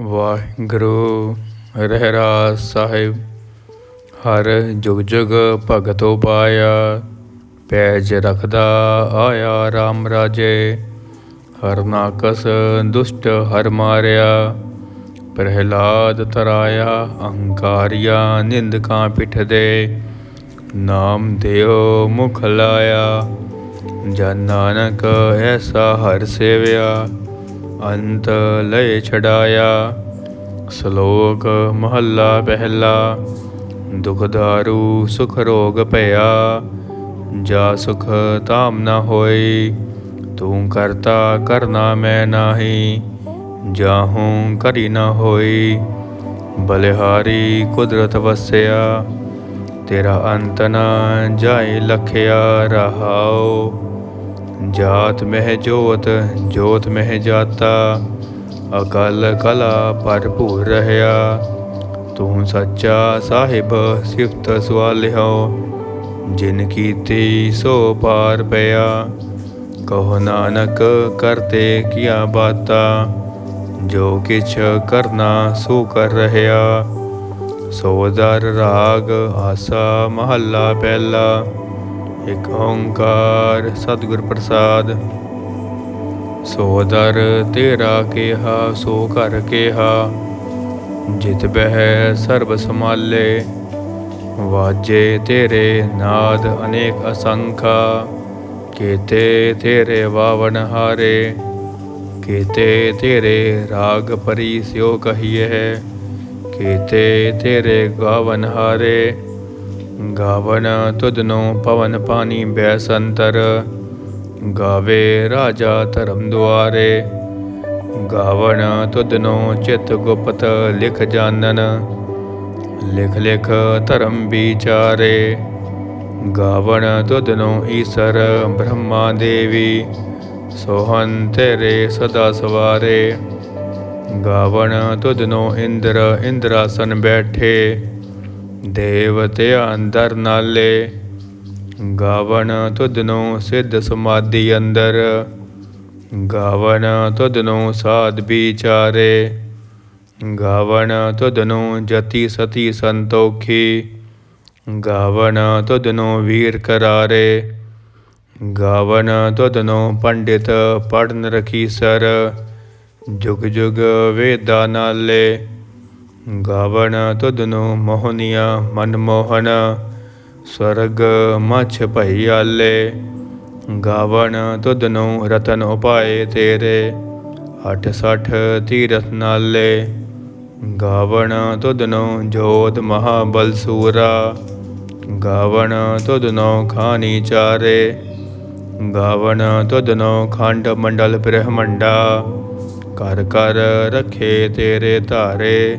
ਵਾਹਿਗੁਰੂ, ਰਹਿਰਾਸ ਸਾਹਿਬ, ਹਰ ਜੁਗ ਜੁਗ ਭਗਤੋ ਪਾਇਆ ਪੈਜ ਰਖਦਾ ਆਇਆ RAM ਰਾਜੇ, ਹਰ ਨਾਕਸ ਦੁਸ਼ਟ ਹਰ ਮਾਰਿਆ, ਪ੍ਰਹਿਲਾਦ ਤਰਾਇਆ ਅਹੰਕਾਰੀਆ ਨਿੰਦਕਾਂ ਪਿਠ ਦੇ ਨਾਮ ਦਿਓ ਮੁਖ ਲਾਇਆ, ਜਨ ਨਾਨਕ ਐਸਾ ਹਰ ਸੇਵਿਆ। ਅੰਤ ਲਏ ਛਡਾਇਆ, ਸ਼ਲੋਕ ਮਹੱਲਾ ਪਹਿਲਾ, ਦੁਖ ਦਾਰੂ, ਸੁਖ ਰੋਗ ਭਇਆ, ਜਾ ਸੁਖ ਤਾਮ ਨਾ ਹੋਈ, ਤੂੰ ਕਰਤਾ ਕਰਨਾ ਮੈਂ ਨਾਹੀ, ਜਾਹੂੰ ਕਰੀ ਨਾ ਹੋਈ, ਬਲਿਹਾਰੀ ਕੁਦਰਤ ਵਸਿਆ, ਤੇਰਾ ਅੰਤ ਨਾ ਜਾਏ ਲਖਿਆ ਰਹਾਓ ਜਾਤ ਮਹਿ ਜੋਤ ਜੋਤ ਮਹਿ ਜਾਤਾ ਅਕਲ ਕਲਾ ਭਰਪੂਰ ਰਹਿਆ ਤੂੰ ਸੱਚਾ ਸਾਹਿਬ ਸਿਫਤ ਸਵਾਲਿਓ ਜਿਨ ਕੀਤੀ ਸੋ ਪਾਰ ਪਿਆ ਕਹੋ ਨਾਨਕ ਕਰਤੇ ਕੀਆ ਬਾਤਾ ਜੋ ਕਿਛ ਕਰਨਾ ਸੋ ਕਰ ਰਹਿਆ ਸੋਦਰ ਰਾਗ ਆਸਾ ਮਹੱਲਾ ਪਹਿਲਾ ਇਕ ਓੰਕਾਰ ਸਤਿਗੁਰ ਪ੍ਰਸਾਦ। ਸੋ ਦਰ ਤੇਰਾ ਕੇਹਾ, ਸੋ ਘਰ ਕੇਹਾ। ਜਿਤ ਬਹਿ ਸਰਬ ਸਮਾਲੇ ਵਾਜੇ ਤੇਰੇ ਨਾਦ ਅਨੇਕ ਅਸੰਖਾ। ਕੀਤੇ ਤੇਰੇ ਵਾਵਨ ਹਾਰੇ, ਕੀਤੇ ਤੇਰੇ ਰਾਗ ਪਰੀ ਸਿਓ ਕਹੀਏ ਕੀਤੇ ਤੇਰੇ ਗਾਵਨ ਹਾਰੇ ਗਾਵਨ ਤੁਧਨੋ ਪਵਨ ਪਾਣੀ ਬੈਸੰਤਰ, ਗਾਵੇ ਰਾਜਾ ਧਰਮ ਦੁਆਰੇ। ਗਾਵਨ ਤੁਧਨੋ ਚਿਤ ਗੁਪਤ ਲਿਖ ਜਾਣਨ ਲਿਖ ਲਿਖ ਧਰਮ ਵਿਚਾਰੇ। ਗਾਵਨ ਤੁਧਨੋ ਈਸਰ ਬ੍ਰਹਮਾ ਦੇਵੀ ਸੋਹਨ ਤੇਰੇ ਸਦਾ ਸਵਾਰੇ। ਗਾਵਨ ਤੁਧਨੋ ਇੰਦਰ, ਇੰਦਰਾਸਨ ਬੈਠੇ। ਦੇਵਤਿਆਂ ਅੰਦਰ ਨਾਲੇ ਗਾਵਨ ਤੁਧਨੋ ਸਿੱਧ ਸਮਾਧੀ ਅੰਦਰ ਗਾਵਨ ਤੁਧਨੋ ਸਾਧ ਵਿਚਾਰੇ ਗਾਵਨ ਤੁਧਨੋ ਜਤੀ ਸਤੀ ਸੰਤੋਖੀ ਗਾਵਨ ਤੁਧਨੋ ਵੀਰ ਕਰਾਰੇ ਗਾਵਨ ਤੁਧਨੋ ਪੰਡਿਤ ਪੜਨ ਰਖੀ ਸਰ, ਜੁਗ ਜੁਗ ਵੇਦਾ ਨਾਲੇ। ਗਾਵਣ ਤੁਧਨੋ ਮੋਹਨੀਆ ਮਨਮੋਹਨ ਸਵਰਗ ਮਛ ਭਈਆਲੇ ਗਾਵਣ ਤੁਧਨੋ ਰਤਨ ਉਪਾਏ ਤੇਰੇ ਅਠ ਸਠ ਤੀਰਥ ਨਾਲੇ। ਗਾਵਣ ਤੁਧਨੋ ਜੋਤ ਮਹਾਬਲ ਸੂਰਾ, ਗਾਵਣ ਤੁਧਨੋ ਖਾਨੀ ਚਾਰੇ। ਗਾਵਣ ਤੁਧਨੋ ਖੰਡ ਮੰਡਲ ਬ੍ਰਹਮੰਡਾ ਕਰ ਕਰ ਰਖੇ ਤੇਰੇ ਧਾਰੇ।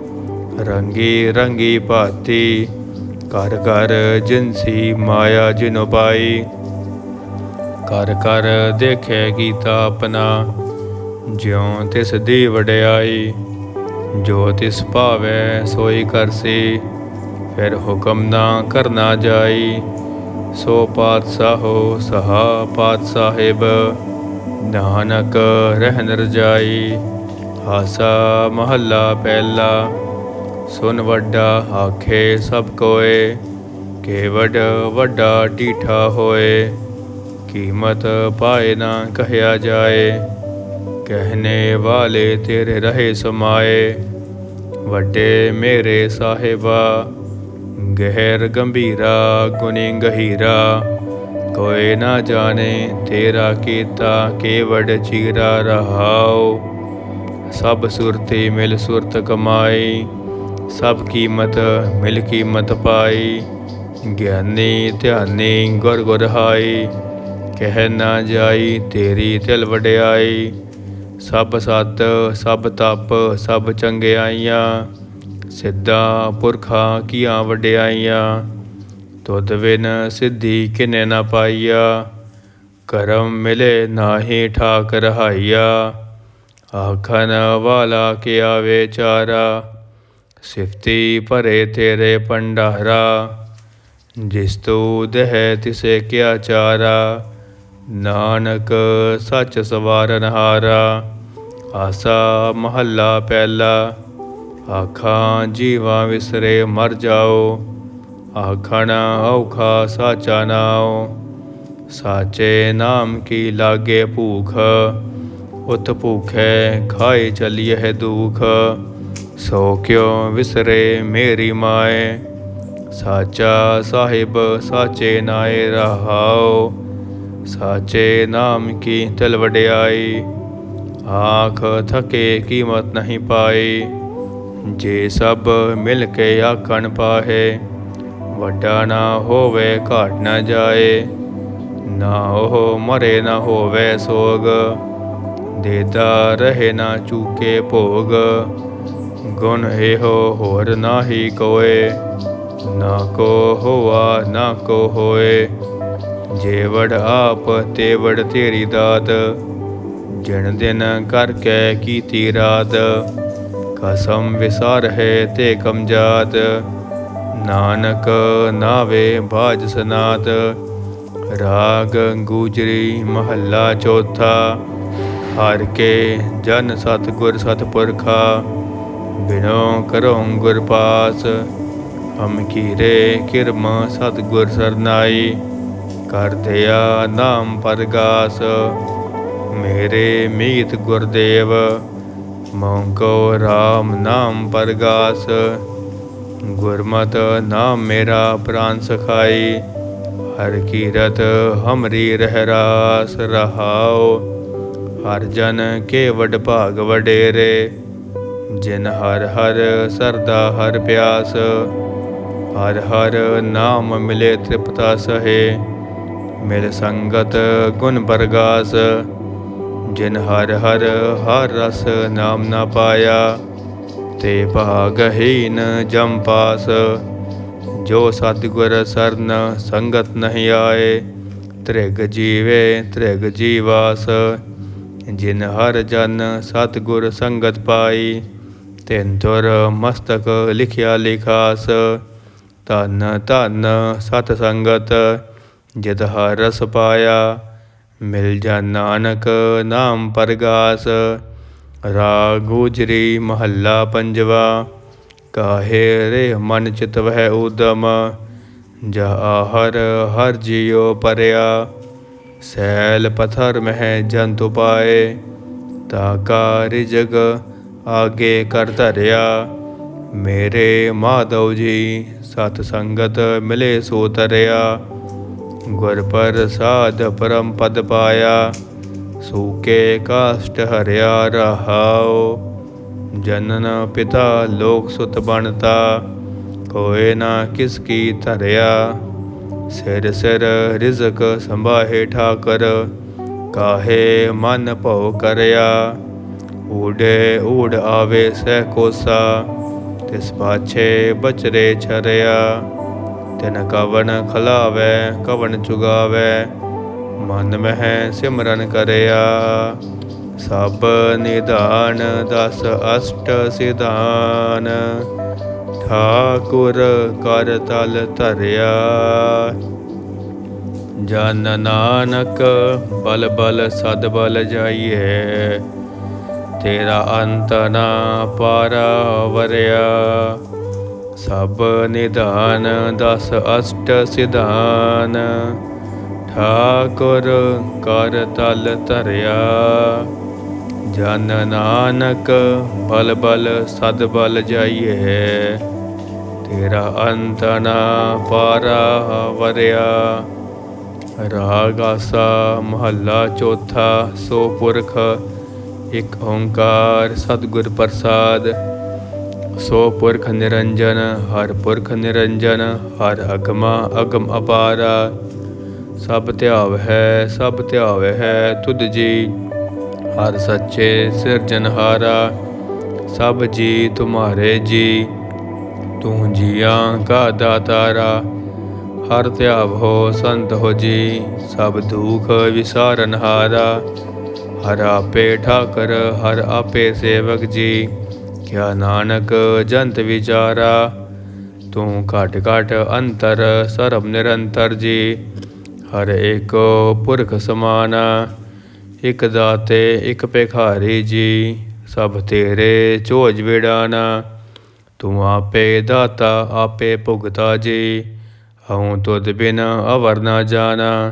ਰੰਗੀ ਰੰਗੀ ਭਾਤੀ ਕਰ ਕਰ ਜਿਨਸੀ ਮਾਇਆ ਜਿਨੁ ਪਾਈ। ਕਰ ਕਰ ਦੇਖੇ ਕੀਤਾ ਆਪਣਾ, ਜਿਉ ਤਿਸ ਦੀ ਵਡਿਆਈ। ਜੋ ਤਿਸ ਭਾਵੈ ਸੋਈ ਕਰਸੀ ਫਿਰ ਹੁਕਮ ਨਾ ਕਰਨਾ ਜਾਈ। ਸੋ ਪਾਤਸ਼ਾਹੋ ਸਹਾ ਪਾਤਸ਼ਾਹਿਬ, ਨਾਨਕ ਰਹਿਨ ਰਜਾਈ। ਹਾਸਾ ਮਹੱਲਾ ਪਹਿਲਾ ਸੁਨ ਵੱਡਾ ਆਖੇ ਸਭ ਕੋਏ ਕੇਵਡ ਵੱਡਾ ਢੀਠਾ ਹੋਏ। ਕੀਮਤ ਪਾਏ ਨਾ ਕਹਿਆ ਜਾਏ, ਕਹਿਨੇ ਵਾਲੇ ਤੇਰੇ ਰਹੇ ਸਮਾਏ। ਵੱਡੇ ਮੇਰੇ ਸਾਹਿਬਾ, ਗਹਿਰ ਗੰਭੀਰਾ ਗੁਨੀ ਗਹੀਰਾ। ਕੋਈ ਨਾ ਜਾਣੇ ਤੇਰਾ ਕੀਤਾ ਕੇਵਡ ਚੀਰਾ ਰਹਾਉ। ਸਭ ਸੁਰਤੀ ਮਿਲ ਸੁਰਤ ਕਮਾਈ। ਸਭ ਕੀਮਤ ਮਿਲ ਕੀਮਤ ਪਾਈ, ਗਿਆਨੀ ਧਿਆਨੀ ਗੁਰ ਗੁਰ ਹਾਈ, ਕਹਿ ਨਾ ਜਾਈ ਤੇਰੀ ਤਿਲ ਵਡਿਆਈ, ਸਭ ਸਤ, ਸਭ ਤਪ, ਸਭ ਚੰਗਿਆਈਆਂ, ਸਿੱਧਾ ਪੁਰਖਾਂ ਕੀਆਂ ਵਡਿਆਈਆਂ, ਤੁਧ ਬਿਨ ਸਿੱਧੀ ਕਿਨੇ ਨਾ ਪਾਈਆ, ਕਰਮ ਮਿਲੇ ਨਾਹੀ ਠਾਕ ਰਹਾਈਆ ਆਖਨ ਵਾਲਾ ਕਿਆ ਵਿਚਾਰਾ ਸਿਫਤੀ ਭਰੇ ਤੇਰੇ ਪੰਡਾਰਾ ਜਿਸ ਤੂ ਦਹਿ ਤਿਸੇ ਕਿਆ ਚਾਰਾ ਨਾਨਕ ਸੱਚ ਸਵਾਰਨ ਹਾਰਾ ਆਸਾ ਮਹੱਲਾ ਪਹਿਲਾ ਆਖਾਂ ਜੀਵਾਂ ਵਿਸਰੇ ਮਰ ਜਾਓ ਆਖਣ ਔਖਾ ਸਾਚਾ ਨਾਉ ਸਾਚੇ ਨਾਮ ਕੀ ਲਾਗੇ ਭੂਖ ਉਤ ਭੂਖੈ ਖਾਏ ਚਲੀਏ ਦੁਖ ਸੋ ਕਿਉ ਵਿਸਰੇ ਮੇਰੀ ਮਾਏ? ਸਾਚਾ ਸਾਹਿਬ, ਸਾਚੇ ਨਾਏ ਰਹਾਓ ਸਾਚੇ ਨਾਮ ਕੀ ਤਿਲ ਵਡਿਆਈ? ਆਖ ਥਕੇ ਕੀਮਤ ਨਹੀਂ ਪਾਈ। ਜੇ ਸਭ ਮਿਲ ਕੇ ਆਖਣ ਪਾਹੇ, ਵੱਡਾ ਨਾ ਹੋਵੇ ਘਾਟ ਨਾ ਜਾਏ। ਨਾ ਉਹ ਮਰੇ ਨਾ ਹੋਵੇ ਸੋਗ ਦੇਦਾ ਰਹੇ ਨਾ ਚੂਕੇ ਭੋਗ। ਗੁਣ ਇਹੋ ਹੋਰ ਨਾਹੀ ਕੋਏ, ਨਾ ਕੋ ਹੋਆ, ਨਾ ਕੋ ਹੋਏ। ਜੇ ਵਡ ਆਪ ਤੇਵੜ ਤੇਰੀ ਦਾਤ, ਜਿਣ ਦਿਨ ਕਰਕੇ ਕੀਤੀ ਰਾਤ। ਕਸਮ ਵਿਸਾਰ ਹੈ ਤੇ ਕਮਜਾਤ, ਨਾਨਕ ਨਾਵੇ ਬਾਜ ਸਨਾਤ। ਰਾਗ ਗੂਜਰੀ ਮਹੱਲਾ ਚੌਥਾ, ਹਰ ਕੇ ਜਨ ਸਤਗੁਰ ਸਤਪੁਰਖਾ। ਬਿਨੋ ਕਰੋਂ ਗੁਰ ਪਾਸ, ਹਮ ਕੀਰੇ ਕਿਰਮ ਸਤਗੁਰ ਸਰਨਾਈ, ਕਰ ਦਿਆ ਨਾਮ ਪਰਗਾਸ, ਮੇਰੇ ਮੀਤ ਗੁਰਦੇਵ ਮੋਂਕੋ RAM ਨਾਮ ਪਰਗਾਸ, ਗੁਰਮਤ ਨਾਮ ਮੇਰਾ ਪ੍ਰਾਨ ਸਖਾਈ, ਹਰ ਕੀਰਤ ਹਮਰੀ ਰਹਿ ਰਾਸ ਰਹਾਉ, ਹਰ ਜਨ ਕੇ ਵਡ ਭਾਗ ਵਡੇਰੇ ਜਿਨ ਹਰ ਹਰ ਸਰਦਾ ਹਰ ਪਿਆਸ, ਹਰ ਹਰ ਨਾਮ ਮਿਲੇ ਤ੍ਰਿਪਤਾ ਸਹੇ। ਮਿਲ ਸੰਗਤ ਗੁਣ ਬਰਗਾਸ, ਜਿਨ ਹਰ ਹਰ ਹਰ ਰਸ ਨਾਮ ਨਾ ਪਾਇਆ, ਤੇ ਭਾਗਹੀਨ ਜਮ ਪਾਸ। ਜੋ ਸਤਿਗੁਰ ਸਰਨ ਸੰਗਤ ਨਹੀਂ ਆਏ, ਤ੍ਰਿਗ ਜੀਵੇ ਤ੍ਰਿਗ ਜੀਵਾਸ। ਜਿਨ ਹਰ ਜਨ ਸਤਿਗੁਰ ਸੰਗਤ ਪਾਈ ਤਿਨ ਤੁਰ ਮਸਤਕ, ਲਿਖਿਆ ਲਿਖਾਸ, ਧਨ ਧਨ, ਸਤ ਸੰਗਤ, ਜਿਤ ਹਰ ਰਸ ਪਾਇਆ, ਮਿਲ ਜਾ ਨਾਨਕ, ਨਾਮ ਪਰਗਾਸ, ਰਾਗ ਗੁਜਰੀ ਮਹੱਲਾ ਪੰਜਵਾ, ਕਾਹੇ ਰੇ ਮਨ ਚਿਤ ਵਹਿ ਉਦਮ ਜਾ ਹਰ ਹਰ ਜਿਉ ਪਰਿਆ, ਸੈਲ ਪਥਰ ਮਹਿ ਜੰਤੁ ਪਾਏ, ਤਾ ਕਾ ਰਿਜਗ ਆਗੇ ਕਰ ਧਰਿਆ। ਮੇਰੇ ਮਾਧਵ ਜੀ, ਸਤ ਸੰਗਤ ਮਿਲੇ ਸੋ ਤਰਿਆ। ਗੁਰ ਪ੍ਰਸਾਦ ਪਰਮ ਪਦ ਪਾਇਆ, ਸੂਕੇ ਕਾਸ਼ਟ ਹਰਿਆ ਰਹਾਉ। ਜਨਨ ਪਿਤਾ ਲੋਕ ਸੁਤ ਬਣਤਾ ਕੋਏ ਨਾ ਕਿਸ ਕੀ ਧਰਿਆ। ਸਿਰ ਸਿਰ ਰਿਜ਼ਕ ਸੰਭਾਹੇ ਠਾਕਰ, ਕਾਹੇ ਮਨ ਭਉ ਕਰਿਆ। ਊੜੇ ਊੜ ਆਵੇ ਸਹਿ ਕੋਸਾ, ਤਿਸ ਪਾਛੇ ਬਚਰੇ ਛਰਿਆ। ਤਿਨ ਕਵਨ ਖਲਾਵੇ ਕਵਨ ਚੁਗਾਵੇ, ਮਨ ਮਹਿ ਸਿਮਰਨ ਕਰਿਆ। ਸਭ ਨਿਧਾਨ ਦਸ ਅਸ਼ਟ ਸਿਧਾਨ, ਠਾਕੁਰ ਕਰ ਤਲ ਧਰਿਆ। ਜਨ ਨਾਨਕ ਬਲ ਬਲ ਸਦ ਬਲ ਜਾਈਏ ਤੇਰਾ ਅੰਤ ਨਾ ਪਾਰਾ ਵਰਿਆ ਸਭ ਨਿਧਾਨ ਦਸ ਅਸ਼ਟ ਸਿਧਾਨ। ਠਾਕੁਰ ਕਰ ਤਲ ਧਰਿਆ। ਜਨ ਨਾਨਕ ਬਲ ਬਲ ਸਦ ਬਲ ਜਾਈਏ। ਤੇਰਾ ਅੰਤ ਨਾ ਪਾਰਾ ਵਰਿਆ ਰਾਗ ਆਸਾ ਮਹੱਲਾ ਚੌਥਾ ਸੋ ਪੁਰਖ ਇੱਕ ਓੰਕਾਰ, ਸਤਿਗੁਰ ਪ੍ਰਸਾਦ। ਸੋ ਪੁਰਖ ਨਿਰੰਜਨ, ਹਰ ਪੁਰਖ ਨਿਰੰਜਨ, ਹਰ ਅਗਮਾ ਅਗਮ ਅਪਾਰਾ। ਸਭ ਧਿਆਵ ਹੈ, ਸਭ ਧਿਆਵ ਹੈ ਤੁਧ ਜੀ। ਹਰ ਸੱਚੇ ਸਿਰਜਨਹਾਰਾ ਸਭ ਜੀ ਤੁਮਾਰੇ ਜੀ। ਤੂੰ ਜੀਆਂ ਕਾ ਦਾਤਾਰਾ, ਹਰ ਧਿਆਵ ਹੋ ਸੰਤ ਹੋ ਜੀ। ਸਭ ਦੁਖ ਵਿਸਾਰਨਹਾਰਾ ਹਰ ਹਰ ਆਪੇ ਠਾਕਰ, ਹਰ ਆਪੇ ਸੇਵਕ ਜੀ। ਕਿਆ ਨਾਨਕ ਜੰਤ ਵਿਚਾਰਾ, ਤੂੰ ਘਟ ਘਟ ਅੰਤਰ, ਸਰਬ ਨਿਰੰਤਰ ਜੀ। ਹਰ ਏਕੋ ਪੁਰਖ ਸਮਾਨ, ਇਕ ਦਾਤੇ, ਇਕ ਭਿਖਾਰੀ ਜੀ। ਸਭ ਤੇਰੇ ਚੋਜ ਵਿੜਾਨਾ, ਤੂੰ ਆਪੇ ਦਾਤਾ, ਆਪੇ ਭੁਗਤਾ ਜੀ। ਹਉ ਤੁਧ ਬਿਨ ਅਵਰ ਨਾ ਜਾਣਾ।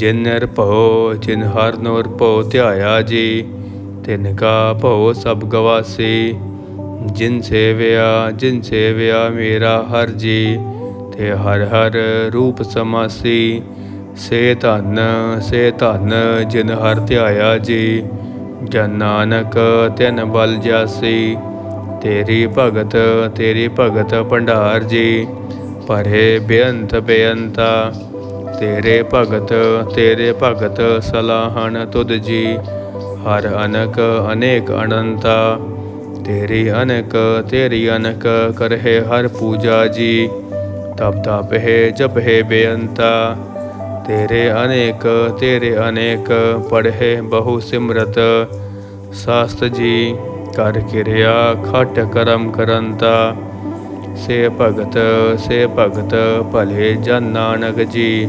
ਜਿਨ ਨਿਰਭਉ ਜਿਨ ਹਰ ਨੂਰ ਭਉ ਧਿਆਇਆ ਜੀ, ਤਿਨ ਕਾ ਭਉ ਸਭ ਗਵਾਸੀ। ਜਿਨ ਸੇਵਿਆ ਜਿਨ ਸੇਵਿਆ ਮੇਰਾ ਹਰ ਜੀ, ਤੇ ਹਰ ਹਰ ਰੂਪ ਸਮਾਸੀ। ਸੇ ਧਨ ਸੇ ਧਨ ਜਿਨ ਹਰ ਧਿਆਇਆ ਜੀ, ਜਨ ਨਾਨਕ ਤਿਨ ਬਲ ਜਾਸੀ। ਤੇਰੀ ਭਗਤ ਤੇਰੀ ਭਗਤ ਭੰਡਾਰ ਜੀ ਪਰੇ ਬੇਅੰਤ ਬੇਅੰਤਾ। ਤੇਰੇ ਭਗਤ ਤੇਰੇ ਭਗਤ ਸਲਾਹਣ ਤੁਧ ਜੀ। ਹਰ ਅਨਕ ਅਨੇਕ ਅਨੰਤਾ, ਤੇਰੀ ਅਨਕ ਤੇਰੀ ਅਨਕ ਕਰਹਿ ਹਰ ਪੂਜਾ ਜੀ। ਤਪ ਤਪ ਹੈ ਜਪ ਹੈ ਬੇਅੰਤਾ, ਤੇਰੇ ਅਨੇਕ ਤੇਰੇ ਅਨੇਕ ਪੜ੍ਹੇ ਬਹੁ ਸਿਮਰਤ। ਸਾਸਤ ਜੀ, ਕਰ ਕਿਰਿਆ ਖਟ ਕਰਮ ਕਰੰਤਾ। ਸੇ ਭਗਤ ਸੇ ਭਗਤ ਭਲੇ ਜਨ ਨਾਨਕ ਜੀ।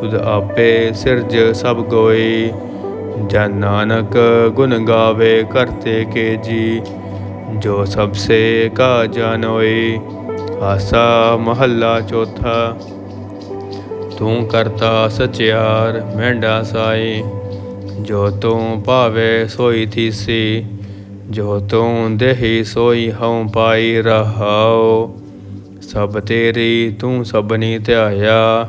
ਤੁਧ ਆਪੇ ਸਿਰਜ ਸਭ ਗੋਈ ਜਨ ਨਾਨਕ ਗੁਣ ਗਾਵੇ ਕਰਤੇ ਕੇ ਜੀ ਜੋ ਸਭ ਸੇ ਕਾ ਜਾਣੋਈ ਆਸਾ ਮਹੱਲਾ ਚੌਥਾ, ਤੂੰ ਕਰਤਾ ਸਚਿਆਰ ਮਹਿੰਡਾ ਸਾਈ ਜੋ ਤੂੰ ਭਾਵੇ ਸੋਈ ਥੀਸੀ, ਜੋ ਤੂੰ ਦੇਹੀ ਸੋਈ ਹਉ ਪਾਈ ਰਹਾਓ। ਸਭ ਤੇਰੀ ਤੂੰ ਸਭਨੀ ਧਿਆਇਆ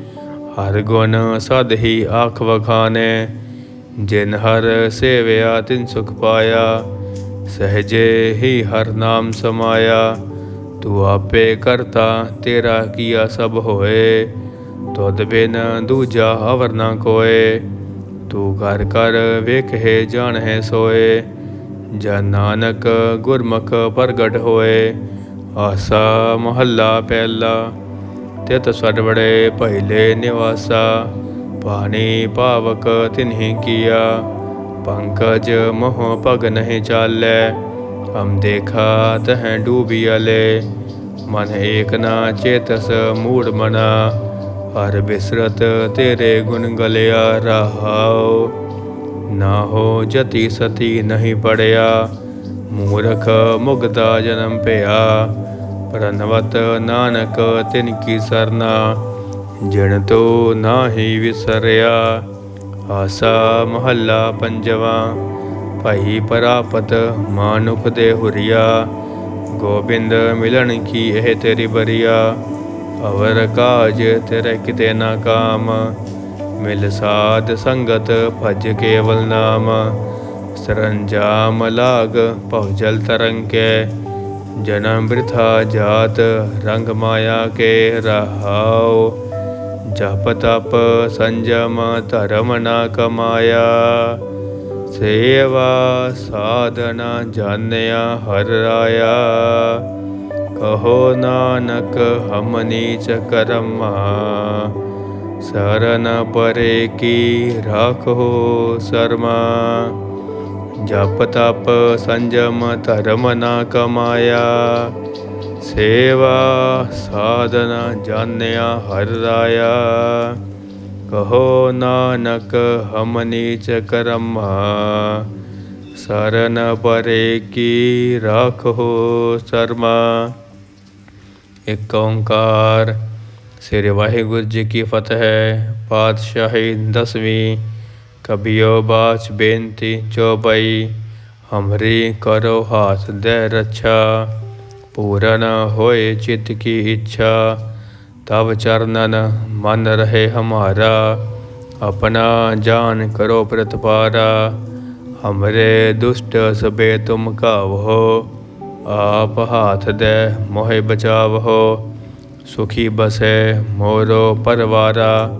ਹਰ ਗੁਣ ਸਦ ਹੀ ਆਖ ਵਖਾਨੇ, ਜਿਨ ਹਰ ਸੇਵਿਆ ਤਿਨ ਸੁਖ ਪਾਇਆ, ਸਹਜੇ ਹੀ ਹਰ ਨਾਮ ਸਮਾਇਆ, ਤੂੰ ਆਪੇ ਕਰਤਾ ਤੇਰਾ ਕੀਆ ਸਭ ਹੋਏ, ਤੁਧ ਬਿਨ ਦੂਜਾ ਅਵਰ ਨਾ ਕੋਏ, ਤੂੰ ਘਰ ਕਰ ਵੇਖੇ ਜਾਣ ਹੈ ਸੋਏ ਜਨ ਨਾਨਕ ਗੁਰਮੁਖ ਪ੍ਰਗਟ ਹੋਏ, ਆਸਾ ਮਹੱਲਾ ਪਹਿਲਾ। ਤਿਤ ਸੜਵੜੇ ਪਹਿਲੇ ਨਿਵਾਸਾ ਪਾਣੀ ਪਾਵਕ ਤਿਨਹਿ ਕੀਆ। ਪੰਕਜ ਮੋਹ ਪਗ ਨਹੀਂ ਚਾਲੈ, ਹਮ ਦੇਖਾ ਤਹ ਡੂਬੀਅਲੇ ਮਨ ਏਕ ਨਾ ਚੇਤਸ ਮੂੜ ਮਨਾ, ਹਰ ਬਿਸਰਤ ਤੇਰੇ ਗੁਣ ਗਲਿਆ ਰਹਾਉ। ਨਾ ਹੋ ਜਤੀ ਸਤੀ ਨਹੀਂ ਪੜਿਆ, ਮੂਰਖ ਮੁਗਦਾ ਜਨਮ ਪਿਆ ਪ੍ਰਨਵਤ ਨਾਨਕ ਤਿਨ ਕੀ ਸਰਨਾ ਜਿਣ ਤੋ ਨਾਹੀ ਵਿਸਰਿਆ। ਆਸਾ ਮਹੱਲਾ ਪੰਜਵਾ, ਭਾਈ ਪਰਾਪਤ ਮਾਨੁਖ ਦੇ ਹੁਰੀਆ। ਗੋਬਿੰਦ ਮਿਲਣ ਕੀ ਇਹ ਤੇਰੀ ਬਰੀਆ? ਅਵਰ ਕਾਜ ਤੇਰੇ ਕਿਤੇ ਨਾ ਕਾਮ। ਮਿਲ ਸਾਧ ਸੰਗਤ ਭਜ ਕੇਵਲ ਨਾਮ। ਸਰੰਜਾਮ ਲਾਗ ਭਉ ਜਲ ਤਰੰਗੇ ਜਨਮ ਬ੍ਰਿਥਾ ਜਾਤ ਰੰਗ ਮਾਇਆ ਕੇ ਰਹਾਉ, ਜਪ ਤਪ ਸੰਜਮ ਧਰਮ ਨਾ ਕਮਾਇਆ। ਸੇਵਾ ਸਾਧਨਾ ਜਾਣਿਆ ਹਰ ਰਾਇਆ। ਕਹੋ ਨਾਨਕ ਹਮ ਨੀਚ ਕਰਮਾ, ਸਰਨ ਪਰੇ ਕੀ ਰਾਖੋ ਸਰਮਾ। ਜਪ ਤਪ ਸੰਜਮ ਧਰਮ ਨਾ ਕਮਾਇਆ ਸੇਵਾ ਸਾਧਨਾ ਜਾਣਿਆ ਹਰ ਰਾਇਆ ਕਹੋ ਨਾਨਕ ਹਮ ਨੀਚ ਕਰਮਾ ਸਰਨ ਪਰੇ ਕੀ ਰਾਖੋ ਸਰਮਾ ਇੱਕ ਓੰਕਾਰ ਸ੍ਰੀ ਵਾਹਿਗੁਰੂ ਜੀ ਕੀ ਫਤਿਹ ਪਾਤਸ਼ਾਹੀ ਦਸਵੀਂ ਕਬਿਓ ਬਾਚ ਬੇਨਤੀ ਜੋ ਬਈ, ਹਮਰੀ ਕਰੋ ਹਾਥ ਦੇ ਰੱਛਾ। ਪੂਰਨ ਹੋਏ ਚਿਤ ਕੀ ਇੱਛਾ ਤਬ ਚਰਨਨ ਮਨ ਰਹੇ ਹਮਾਰਾ। ਆਪਣਾ ਜਾਨ ਕਰੋ ਪ੍ਰਤਪਾਰਾ, ਹਮਰੇ ਦੁਸ਼ਟ ਸਬੇ ਤੁਮ ਕਾਵੋ ਆਪ ਹਾਥ ਦੇ ਮੋਹਿ ਬਚਾਵੋ, ਸੁਖੀ ਬਸੇ ਮੋਰੋ ਪਰਵਾਰਾ।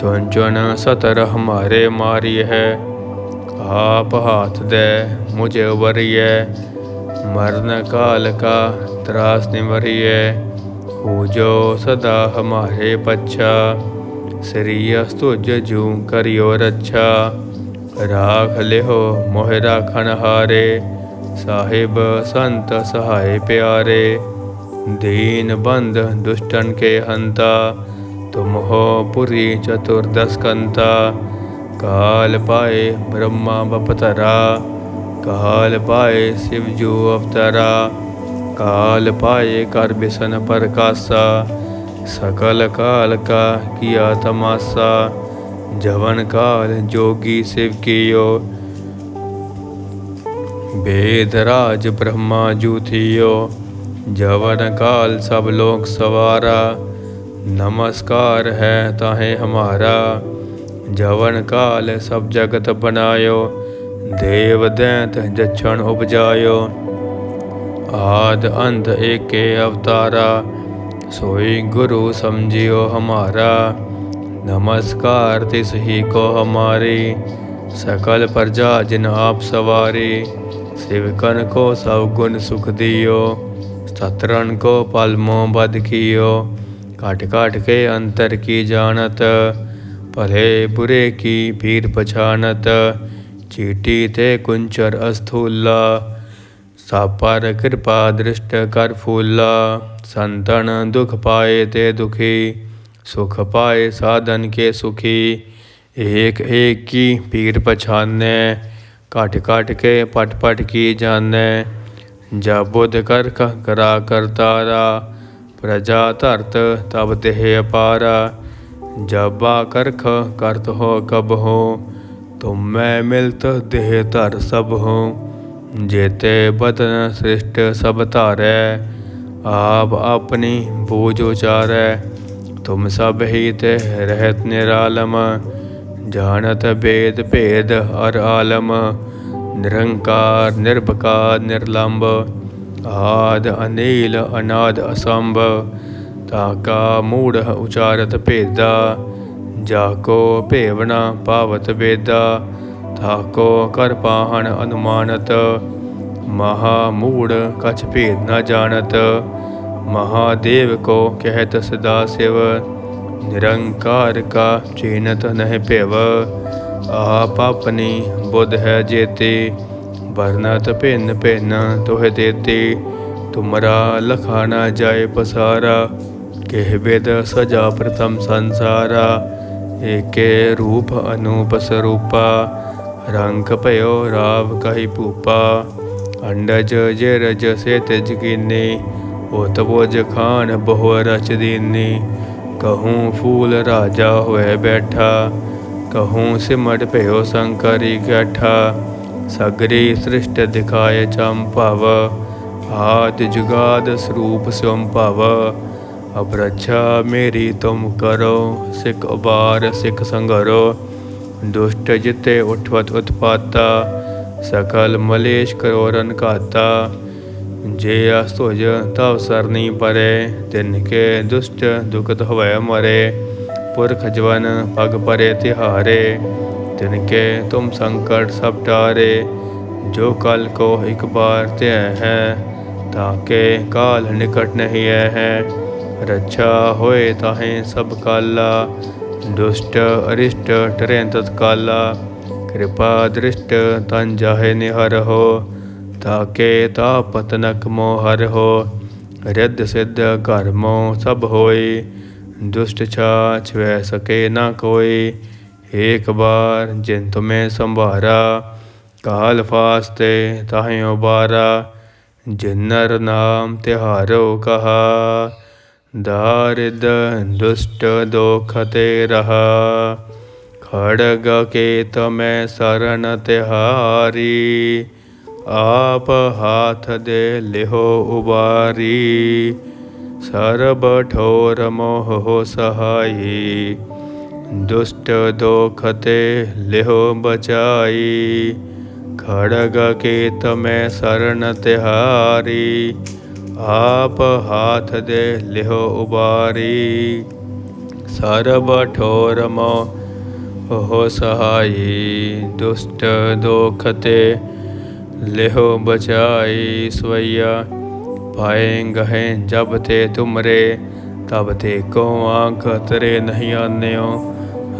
ਝੁੰਝੁਣ ਸਤਰ ਹਮਾਰੇ ਮਾਰੀ ਹੈ ਆਪ ਹਾਥ ਦੇ ਮੁਝੇ ਵਰੀਏ ਮਰਨ ਕਾਲ ਕਾ ਤਰਾਸ ਨਿਵਰੀਏ ਹੋ ਜੋ ਸਦਾ ਹਮਾਰੇ ਪੱਛਾ। ਸ੍ਰੀ ਅਸਤੁਜ ਜੂ ਕਰਿਓ ਰੱਛਾ। ਰਾਖ ਲਿਓ ਮੋਹਿ ਰਾਖਣ ਹਾਰੇ। ਸਾਹਿਬ ਸੰਤ ਸਹਾਇ ਪਿਆਰੇ। ਦੀਨ ਬੰਦ ਦੁਸ਼ਟਨ ਕੇ ਹੰਤਾ। हंता तुम हो पुरी चतुर्दश कंता काल पाए ब्रह्मा बपतरा काल पाए शिवजू अवतरा काल पाए कर बिशन पर प्रकाशा सकल काल का किया तमाशा जवन काल जोगी शिव कियो वेद राज ब्रह्मा जूथियो जवन काल सब लोक सवारा नमस्कार है ताहे हमारा जवन काल सब जगत बनायो देव दैत जक्षण उपजायो आद अंत एके अवतारा सोई गुरु समझियो हमारा नमस्कार तिस ही को हमारी सकल प्रजा जिन आप सवारी शिवकन को सब गुण सुख दियो सतरन को पलमो बद कियो काट काट के अंतर की जानत भले बुरे की भीर पछानत। चीटी ते कुंचर अस्थूला, सापर कृपा दृष्ट कर फूला। संतन दुख पाए ते दुखी, सुख पाए साधन के सुखी। एक एक की पीर पछाने, काट काट के पट पट की जाने। जा बुध करख करा करतारा ਪ੍ਰਜਾ ਧਰਤ ਤਬ ਤਿਹ ਅਪਾਰ, ਜਬਾ ਕਰਖ ਕਰਤ ਹੋ ਕਬ ਹੋ, ਤੁਮ ਮੈਂ ਮਿਲਤ ਦੇਹ ਧਰ ਸਭ ਹੋ, ਜੇਤੇ ਬਦਨ ਸ੍ਰਿਸ਼ਟ ਸਭ ਧਾਰੈ, ਆਪ ਆਪਣੀ ਬੋਝ ਉਚਾਰੈ, ਤੁਮ ਸਭ ਹੀ ਤੇ ਰਹਿਤ ਨਿਰਾਲਮ, ਜਾਣਤ ਬੇਦ ਭੇਦ ਅਰ ਆਲਮ, ਨਿਰੰਕਾਰ ਨਿਰਭਕਾਰ ਨਿਰਲੰਭ आद अनिल अनाद असंभ ताका मूढ़ उचारत भेदा जाको भेवना पावत बेदा ताको कर पाहन अनुमानत महामूढ़ कछ भेद न जानत महादेव को कहत सदा शिव निरंकार का चीनत नह पेव आप अपनी बुध है ਵਰਨਤ ਭਿੰਨ ਭਿੰਨ ਤੋਹਿ ਦੇਤੇ ਤੁਮਰਾ ਲਖਾਨਾ ਜਾਏ ਪਸਾਰਾ, ਕਹਿ ਬੇਦ ਸਜਾ ਪ੍ਰਥਮ ਸੰਸਾਰਾ। ਏਕੇ ਰੂਪ ਅਨੂਪ ਸਰੂਪਾ, ਰੰਗ ਭਇਓ ਰਾਵ ਕਹੀ ਭੂਪਾ। ਅੰਡਜ ਜੇ ਰਜ ਸੇ ਤਜ ਕੀਨੇ ਹੋਤ ਬੋਜ ਖਾਨ ਬਹੁ ਰਚ ਦੀਨੀ। ਕਹੂੰ ਫੂਲ ਰਾਜਾ ਹੋਏ ਬੈਠਾ, ਕਹੂੰ ਸਿਮਟ ਭਇਓ ਸੰਕਰੀ ਗਠਾ ਸਗਰੀ ਸ੍ਰਿਸ਼ਟ ਦਿਖਾਏ ਚੰਭਵ ਆਦਿ ਜੁਗਾਦ ਸਰੂਪ ਸੰਭਵ ਅਬ ਮੇਰੀ ਤੁਮ ਕਰੋ, ਸਿੱਖ ਉਬਾਰ, ਸਿੱਖ ਸੰਗਰੋ ਦੁਸ਼ਟ ਜਿਤੇ ਉਠਵਤ ਉਤਪਾਤਾ, ਸਕਲ ਮਲੇਸ਼ ਕਰੋਰਨ ਘਾਤਾ। ਜੇ ਅਸਤੁਜ ਤਵ ਸਰਨੀ ਪਰੇ, ਤਿਨ ਕੇ ਦੁਸ਼ਟ ਦੁਖਤ ਹੋਵੇ ਮਰੇ। ਪੁਰਖ ਜਵਨ ਪਗ ਪਰੇ ਤਿਹਾਰੇ ਤਿਨ ਕੇ ਤੁਮ ਸੰਕਟ ਸਭ ਟਾਰੇ, ਜੋ ਕਲ ਕੋ ਇੱਕ ਬਾਰ ਤੇ ਹੈ ਤਾਕੇ ਕਾਲ ਨਿਕਟ ਨਹੀਂ ਹੈ। ਰੱਛਾ ਹੋਏ ਤਾਹੇ ਸਭ ਕਾਲਾ, ਦੁਸ਼ਟ ਅਰਿਸ਼ਟ ਟਰੈ ਤਤਕਾਲਾ। ਕਿਰਪਾ ਦ੍ਰਿਸ਼ਟ ਤਨ ਜਾਹੇ ਨਿਹਰ ਹੋ ਤਾਕੇ ਤਾਪਤ ਨਕ ਮੋਹ ਹਰ ਹੋ। ਰਿੱਧ ਸਿੱਧ ਘਰ ਮੋ ਸਭ ਹੋਈ ਦੁਸ਼ਟ ਛਾਛ ਵੈ ਸਕੇ ਨਾ ਕੋਈ ਏਕ ਬਾਰ ਜਿਨ ਤੁਮੇ ਸੰਭਾਰਾ, ਕਾਲ ਫਾਸਤੇ ਤਾਹੇ ਉਬਾਰਾ ਜਿਨਰ ਨਾਮ ਤਿਹਾਰੋ ਕਹਾ, ਦਾਰਿਦ ਦੁਸ਼ਟ ਦੋਖ ਤੇ ਰਹਾ, ਖੜਗ ਕੇ ਤਮੈ ਸਰਣ ਤਿਹਾਰੀ, ਆਪ ਹਾਥ ਦੇ ਲਿਹੋ ਉਬਾਰੀ, ਸਰਬ ਠੋਰ ਸਹਾਈ। ਦੁਸ਼ਟ ਦੋਖ ਤੇ ਲਿਹੋ ਬਚਾਈ। ਖੜਗ ਕੇ ਤਮੈ ਸ਼ਰਨ ਤਿਹਾਰੀ, ਆਪ ਹਾਥ ਦੇ ਲਿਹੋ ਉਬਾਰੀ। ਸਰਬ ਠੋਰ ਮੋ ਹੋ ਸਹਾਈ, ਦੁਸ਼ਟ ਦੋਖ ਤੇ ਲਿਹੋ ਬਚਾਈ। ਸਵਈਆ ਪਾਏ ਗਹੇ ਜਬ ਤੇ ਤੁਮਰੇ, ਤਬ ਤੇ ਕੋ ਆਂਖ ਤਰੇ ਨਹੀਂ ਆਨਿਓ।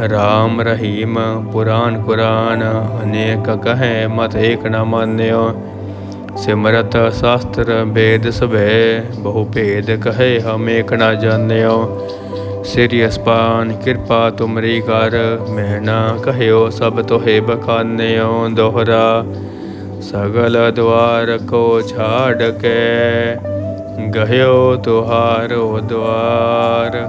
ਰਾਮ ਰਹੀਮ ਪੁਰਾਨ ਕੁਰਾਨ, ਅਨੇਕ ਕਹੈ ਮਤ ਏਕ ਨ ਮਾਨਿਓ। ਸਿਮਰਤ ਸ਼ਾਸਤਰ ਵੇਦ ਸਭੈ, ਬਹੁ ਭੇਦ ਕਹੈ ਹਮ ਏਕ ਨ ਜਾਣਿਓ। ਸ੍ਰੀ ਅਸਪਾਨ ਕਿਰਪਾ ਤੁਮਰੀ ਕਰ, ਮੈਂ ਨਾ ਕਹਿਓ ਸਭ ਤੋਹੇ ਬਖਾਨਿਓ। ਦੋਹਰਾ, ਸਗਲ ਦਵਾਰ ਕੋ ਛਾੜ ਕੇ, ਗਹਿਓ ਤੁਹਾਰੋ ਦਵਾਰ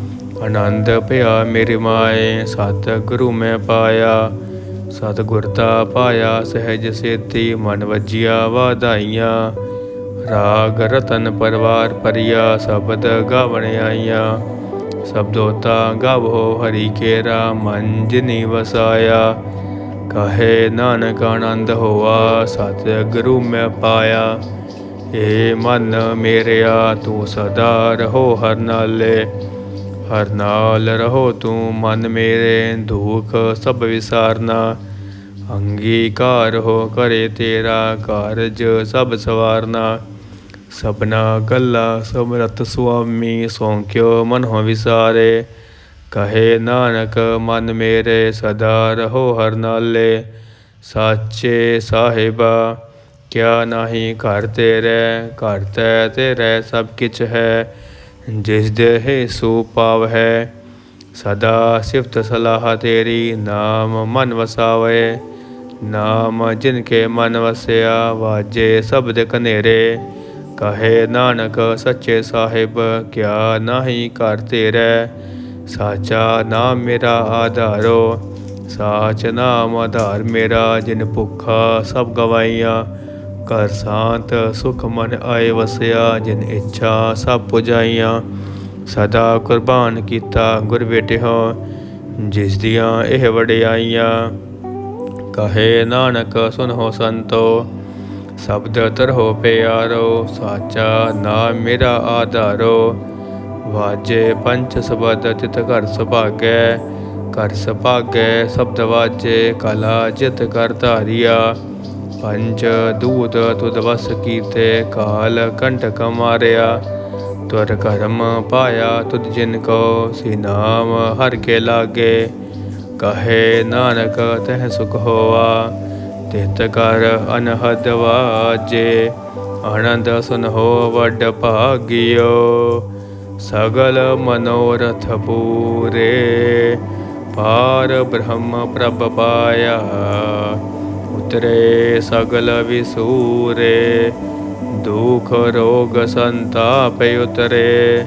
ਆਨੰਦ ਭਇਆ ਮੇਰੀ ਮਾਏ ਸਤ ਗੁਰੂ ਮੈਂ ਪਾਇਆ। ਸਤਿਗੁਰ ਤਾ ਪਾਇਆ, ਸਹਿਜ ਸੇਤੀ ਮਨ ਵਜਿਆ ਵਾਧਾਈਆਂ। ਰਾਗ ਰਤਨ ਪਰਵਾਰ ਪਰਿਆ ਸ਼ਬਦ ਗਾਵਣ ਆਈਆਂ। ਸਬਦੋਤਾ ਗਾਵੋ ਹਰੀ ਕੇਰਾ, ਮਨ ਜਿਨੀ ਵਸਾਇਆ। ਕਹੇ ਨਾਨਕ ਆਨੰਦ ਹੋਆ ਸਤ ਗੁਰੂ ਮੈਂ ਪਾਇਆ। ਏ ਮਨ ਮੇਰਿਆ, ਤੂੰ ਸਦਾ ਰਹੋ ਹਰ ਨਾਲੇ। ਹਰ ਨਾਲ ਰਹੋ ਤੂੰ ਮਨ ਮੇਰੇ, ਦੁਖ ਸਭ ਵਿਸਾਰਨਾ। ਅੰਗੀਕਾਰ ਹੋ ਕਰੇ ਤੇਰਾ ਕਾਰਜ ਸਭ ਸਵਾਰਨਾ। ਸਭਨਾ ਕੱਲਾ ਸਮਰਤ ਸੁਆਮੀ ਸੌਂਕਿਓ ਮਨ ਹੋ ਵਿਸਾਰੇ। ਕਹੇ ਨਾਨਕ, ਮਨ ਮੇਰੇ ਸਦਾ ਰਹੋ ਹਰ ਨਾਲੇ। ਸਾਚੇ ਸਾਹਿਬਾ, ਕਿਆ ਨਾਹੀ ਘਰ ਤੇਰੇ, ਘਰ ਤੈ ਤੇਰੇ ਸਭ ਕਿਛ ਹੈ। ਜਿਸ ਦੇਹ ਸੋ ਪਾਵ ਹੈ, ਸਦਾ ਸਿਫਤ ਸਲਾਹ ਤੇਰੀ ਨਾਮ ਮਨ ਵਸਾਵੇ। ਨਾਮ ਜਿਨ ਕੇ ਮਨ ਵਸਿਆ, ਵਾਜੇ ਸ਼ਬਦ ਕਨੇਰੇ। ਕਹੇ ਨਾਨਕ ਸੱਚੇ ਸਾਹਿਬ, ਕਿਆ ਨਾਹੀ ਕਰ ਤੇਰੇ। ਸਾਚਾ ਨਾਮ ਮੇਰਾ ਆਧਾਰੋ, ਸਾਚ ਨਾਮ ਆਧਾਰ ਮੇਰਾ, ਜਿਨ ਭੁੱਖਾ ਸਭ ਗਵਾਈਆਂ। ਘਰ ਸ਼ਾਂਤ, ਸੁਖ ਮਨ ਆਏ ਵਸਿਆ, ਜਿਨ ਇੱਛਾ ਸਭ ਪੁਜਾਈਆਂ। ਸਦਾ ਕੁਰਬਾਨ ਕੀਤਾ ਗੁਰ ਬੇਟਿਓ ਜਿਸ ਦੀਆਂ ਇਹ ਵਡਿਆਈਆਂ। ਕਹੇ ਨਾਨਕ ਸੁਨੋ ਸੰਤੋ, ਸ਼ਬਦ ਤਰਹੁ ਪਿਆਰੋ, ਸਾਚਾ ਨਾਮ ਮੇਰਾ ਆਧਾਰੋ। ਵਾਜੇ ਪੰਚ ਸਬਦ, ਤਿਤ ਘਰ ਸੁਭਾਗੈ ਘਰ ਸੁਭਾਗੈ ਸ਼ਬਦ ਵਾਜੇ, ਕਲਾ ਜਿਤ ਕਰ ਧਾਰਿਆ। ਪੰਚ ਦੂਤ ਤੁਧ ਵਸ ਕੀਤੇ, ਕਾਲ ਕੰਟਕ ਮਾਰਿਆ। ਤੁਰ ਕਰਮ ਪਾਇਆ ਤੁਧ ਜਿਨ ਕੋ, ਸੀ ਨਾਮ ਹਰ ਕੇ ਲਾਗੇ। ਕਹੇ ਨਾਨਕ ਤਹ ਸੁਖ ਹੋਆ, ਤਿਤ ਕਰ ਅਨਹਦ ਵਾਜੇ। ਆਨੰਦ ਸੁਨ ਹੋ ਵੱਡ ਭਾਗਿਓ, ਸਗਲ ਮਨੋਰਥ ਪੂਰੇ। ਪਾਰ ਬ੍ਰਹਮ ਪ੍ਰਭ ਪਾਇਆ ਉਤਰੇ ਸਗਲ ਵਿਸੂਰੇ, ਦੁਖ ਰੋਗ ਸੰਤਾਪ ਉਤਰੇ।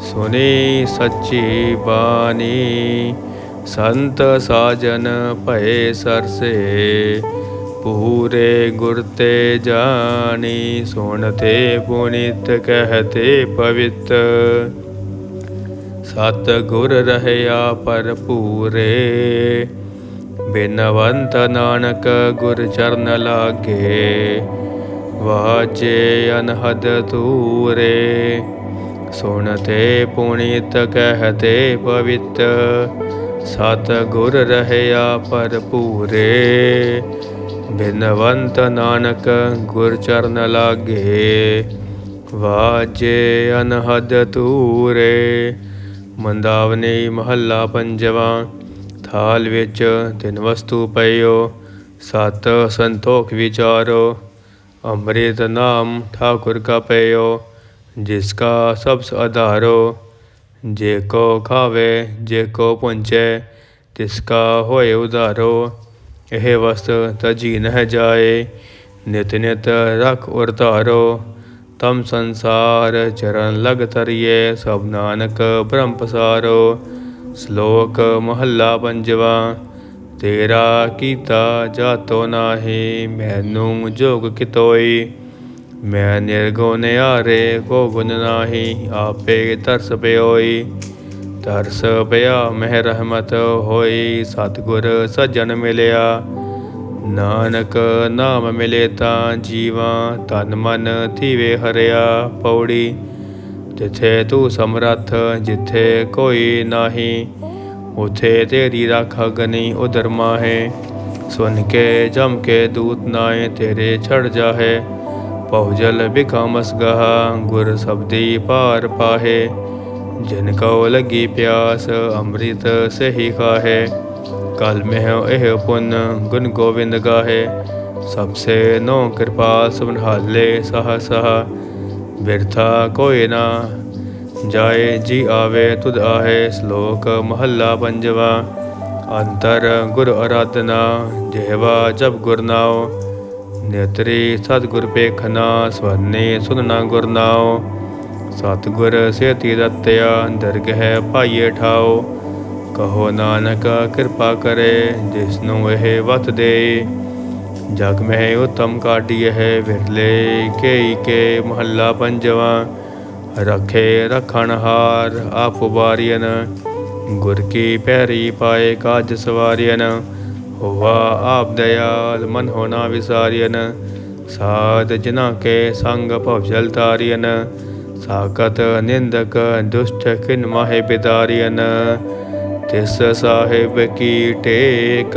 ਸੁਨੀ ਸੱਚੀ ਬਾਣੀ, ਸੰਤ ਸਾਜਨ ਭਏ ਸਰਸੇ। ਪੂਰੇ ਗੁਰ ਤੇ ਜਾਣੀ, ਸੁਣਤੇ ਪੁਨਿਤ ਕਹਤੇ ਪਵਿੱਤ। ਸਤ ਗੁਰ ਰਹਿਆ ਭਰਪੂਰੇ ਬਿਨਵੰਤ ਨਾਨਕ ਗੁਰ ਚਰਨ ਲਾਗੇ ਵਾਜੇ ਅਨਹਦ ਤੂਰੇ ਸੁਣਤੇ ਪੁਨੀਤ ਕਹਤੇ ਪਵਿੱਤ ਸਤ ਗੁਰ ਰਹਿਆ ਭਰਪੂਰੇ। ਬਿਨਵੰਤ ਨਾਨਕ ਗੁਰ ਚਰਨ ਲਾਗੇ ਵਾਜੇ ਅਨਹਦ ਤੂਰੇ ਮੰਦਾਵਨੀ ਮਹੱਲਾ ਪੰਜਵਾਂ ਥਾਲ ਵਿੱਚ ਤਿੰਨ ਵਸਤੂ ਪਈਓ, ਸਤ ਸੰਤੋਖ ਵਿਚਾਰੋ, ਅੰਮ੍ਰਿਤ ਨਾਮ ਠਾਕੁਰ ਕਾ ਪਈਓ ਜਿਸ ਕਾ ਸਬਸ ਆਧਾਰੋ, ਜੇ ਕੋ ਖਾਵੇ, ਜੇ ਕੋ ਪੁੰਚੇ, ਤਿਸ ਕਾ ਹੋਏ ਉਧਾਰੋ। ਇਹ ਵਸਤ ਤਜੀ ਨਹਿ ਜਾਏ, ਨਿਤ ਨਿਤ ਰਖ ਉਰ ਧਾਰੋ। ਤਮ ਸੰਸਾਰ ਚਰਨ ਲਗ ਤਰੀਏ ਸਭ ਨਾਨਕ ਬ੍ਰਹਮ ਪਸਾਰੋ। ਸ਼ਲੋਕ ਮਹੱਲਾ ਪੰਜਵਾ, ਤੇਰਾ ਕੀਤਾ ਜਾਤੋ ਨਾਹੀ, ਮੈਨੂੰ ਜੋਗ ਕਿਤੋਈ। ਮੈਂ ਨਿਰਗੁਣ ਨਿਆਰੇ ਕੋ ਗੁਣ ਨਾਹੀ, ਆਪੇ ਤਰਸ ਪਿਓਈ। ਤਰਸ ਪਿਆ ਮਹਿ ਰਹਿਮਤ ਹੋਈ, ਸਤਿਗੁਰ ਸੱਜਣ ਮਿਲਿਆ। ਨਾਨਕ ਨਾਮ ਮਿਲੇ ਤਾਂ ਜੀਵਾ, ਤਨ ਮਨ ਥੀਵੇ ਹਰਿਆ ਪੌੜੀ। ਜਿਥੇ ਤੂੰ ਸਮਰੱਥ ਜਿਥੇ ਕੋਈ ਨਾਹੀ ਉਥੇ ਤੇਰੀ ਰੱਖ ਅਗਨੀ ਉਦਰ ਮਾਹੇ ਸੁਨ ਕੇ ਜਮ ਕੇ ਦੂਤ ਨਾਏ ਤੇਰੇ ਛੜ ਜਾਹੇ ਪਹੁਜਲ ਬਿਕਮਸ ਗਹਾ ਗੁਰ ਸਬਦੀ ਪਾਰ ਪਾਹੇ ਜਿਨ ਕਉ ਲਗੀ ਪਿਆਸ ਅੰਮ੍ਰਿਤ ਸਹੀ ਖਾਹੇ ਕਲ ਮਹਿ ਇਹ ਪੁਨ ਗੁਣ ਗੋਬਿੰਦ ਗਾਹੇ ਸਭ ਸੇ ਨੋ ਕਿਰਪਾ ਸੁਨ ਹਾਲੇ ਸਹ ਸਹ ਬਿਰਥਾ ਕੋਇ ਨਾ, ਜਾਏ ਜੀ ਆਵੇ, ਤੁਧ ਆਹੇ ਸ਼ਲੋਕ ਮਹੱਲਾ ਪੰਜਵਾ। ਅੰਤਰ ਗੁਰ ਅਰਾਧਨਾ, ਜਿਹਵਾ ਜਪ ਗੁਰ ਨਾਉ। ਨੇਤਰੀ ਸਤਿਗੁਰ ਪੇਖਨਾ ਸਵਰਨੇ ਸੁਨਣਾ ਗੁਰ ਨਾਉ। ਸਤਿਗੁਰ ਸੇਤੀ ਰਤਿਆ, ਦਰਗਹਿ ਭਾਈਏ ਠਾਓ ਕਹੋ ਨਾਨਕ ਕਿਰਪਾ ਕਰੇ ਜਿਸ ਨੂੰ ਇਹ ਵਤ ਦੇ ਜਗ ਮਹਿ ਉਤਮ ਕਾਢੀ ਵਿਰਲੇ, ਕੇਈ ਕੇ ਮਹੱਲਾ ਪੰਜਵਾ। ਰਖੇ ਰਖਣ ਆਪ ਬਾਰੀਨ ਗੁਰ ਕੀ ਪੈਰੀ ਪਾਏ ਕਾਜ ਸਵਾਰੀਨ ਹੋਵਾ ਆਪ ਦਇਆਲ ਮਨ ਹੋਣਾ ਵਿਸਾਰੀਨ ਸਾਧ ਜਿਨਾ ਕੇ ਸੰਗ ਭਵਜਲ ਤਾਰੀਨ ਸਾਕਤ ਨਿੰਦਕ ਦੁਸ਼ਟ ਕਿਨ ਮਾਹੇ ਬਿਦਾਰੀਨ ਤਿਸ ਸਾਹਿਬ ਕੀ ਟੇਕ